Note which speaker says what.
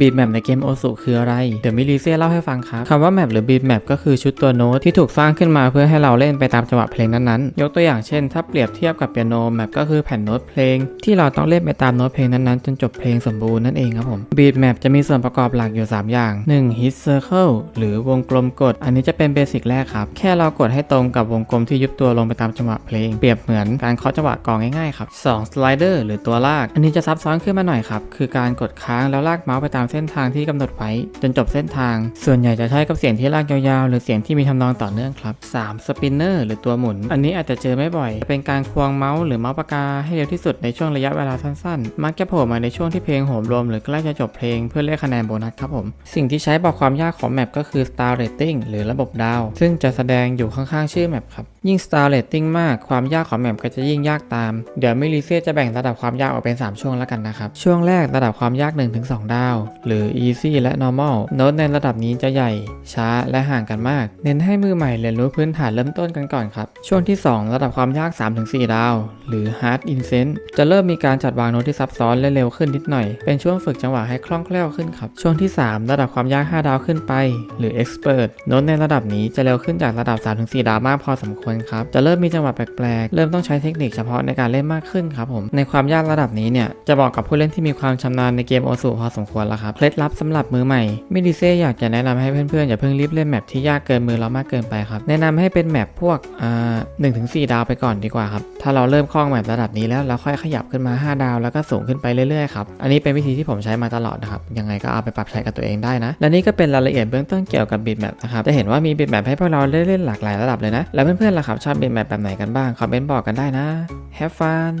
Speaker 1: บีดแมปในเกมโอสุคืออะไร เดี๋ยวมิลิเซียเล่าให้ฟังครับ คำว่าแมปหรือบีดแมปก็คือชุดตัวโน้ตที่ถูกสร้างขึ้นมาเพื่อให้เราเล่นไปตามจังหวะเพลงนั้นๆ ยกตัวอย่างเช่น ถ้าเปรียบเทียบกับเปียโนแมปก็คือแผ่นโน้ตเพลง ที่เราต้องเล่นไปตามโน้ตเพลงนั้นๆ จนจบเพลงสมบูรณ์นั่นเองครับผมบีดแมปจะมีส่วนประกอบหลักอยู่ 3 อย่าง 1. hit circle หรือวงกลมกด อันนี้จะเป็นเบสิกแรกครับ แค่เรากดให้ตรงกับวงกลมที่ยุบตัวลงไปตามจังหวะเพลง เปรียบเหมือนการเคาะจังหวะกองง่ายๆครับ 2. slider หรือตัวลาก อันนี้จะซับซ้อนขึ้นมาหน่อยครับคือการกดค้างแล้วลากเมาส์ไปตามเส้นทางที่กำหนดไว้จนจบเส้นทาง ส่วนใหญ่จะใช้กับเสียงที่ลากยาวๆ หรือเสียงที่มีทำนองต่อเนื่องครับ 3. spinner หรือตัวหมุน อันนี้อาจจะเจอไม่บ่อย เป็นการควงเมาส์หรือเมาส์ปากกาให้เร็วที่สุดในช่วงระยะเวลาสั้นๆ มักจะโผล่มาในช่วงที่เพลงโหมรวมหรือใกล้จะจบเพลงเพื่อเรียกคะแนนโบนัสครับผม สิ่งที่ใช้บอกความยากของแมปก็คือ star rating หรือระบบดาว ซึ่งจะแสดงอยู่ข้างๆ ชื่อแมปครับ ยิ่ง star rating มากความยากของแมปก็จะยิ่งยากตาม เดี๋ยวมิลลิเซียจะแบ่งระดับความยากออกเป็น 3 ช่วงแล้วกันนะครับ ช่วงแรกระดับความยาก 1-2 ดาว หรือ easy และ normal โน้ตในระดับนี้จะใหญ่ ช้าและห่างกันมาก เน้นให้มือใหม่เรียนรู้พื้นฐานเริ่มต้นกันก่อนครับ ช่วงที่ 2 ระดับความยาก 3-4 ดาว หรือ hard incent จะเริ่มมีการจัดวางโน้ตที่ซับซ้อนและเร็วขึ้นนิดหน่อย เป็นช่วงฝึกจังหวะให้คล่องแคล่วขึ้นครับ ช่วงที่ 3 ระดับความยาก 5 ดาวขึ้นไป หรือ expert โน้ตในระดับนี้จะเร็วขึ้นจากระดับ 3-4 ดาวมากพอสมควรครับ จะเริ่มมีจังหวะแปลกๆ เริ่มต้องใช้เทคนิคเฉพาะในการเล่นมากขึ้นครับผม ในความยากระดับนี้เนี่ย จะบอกกับผู้เล่นที่มีความชำนาญในเกมโอสุพอสมควรแล้วครับเคล็ดลับสำหรับมือใหม่มิดิเซ่อยากจะแนะนำให้เพื่อนๆอย่าเพิ่งรีบเล่นแมปที่ยากเกินมือเรามากเกินไปครับ แนะนำให้เป็นแมปพวกอ่าหนึ่งถึงสี่ดาวไปก่อนดีกว่าครับ ถ้าเราเริ่มคล่องแมประดับนี้แล้วเราค่อยขยับขึ้นมา 5 ดาวแล้วก็สูงขึ้นไปเรื่อยๆครับอันนี้เป็นวิธีที่ผมใช้มาตลอดนะครับยังไงก็เอาไปปรับใช้กับตัวเองได้นะ และนี่ก็เป็นรายละเอียดเบื้องต้นเกี่ยวกับบิตแมปนะครับจะเห็นว่ามีบิตแมปให้พวกเราได้เล่นหลากหลายระดับเลยนะแล้วเพื่อนๆล่ะครับชอบบิตแมปแบบไหนกันบ้างคอมเมนต์บอกกันได้นะ Have fun